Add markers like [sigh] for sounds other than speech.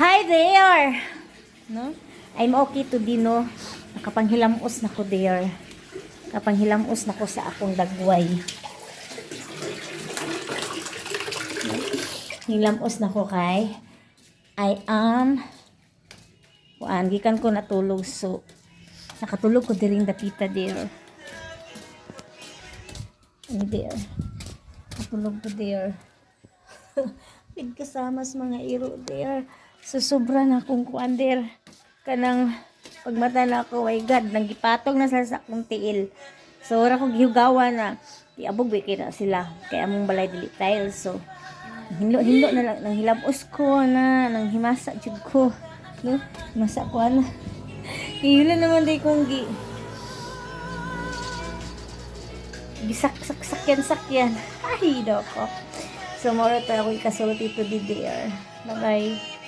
Hi there! No? I'm okay to di no. Nakapanghilamos na ko there. Nakapanghilamos na ko sa akong dagway. No? Hilamos na ko kay I am kuan gikan ko natulog so nakatulog ko diring dapita there. Ano there? Natulog ko there. [laughs] Pid kasama sa mga iro there. So, sobra na akong kuan there. Kanang pagmata na ako, my God, nang gipatong na sa sa akong tiil. So, wala ko gihugawa na. Iabog ba kaya sila. Kaya among balay dili tile. So, hinlo-hinlo na lang. Nang hilamos ko na. Nang himasa jud ko. No? Himasa ko [laughs] na. Hila naman day kong gi. Gisak-sak-sakyan-sakyan. [laughs] Ay, daw ko. So, moro to ako ikasulti to di there. Bye-bye.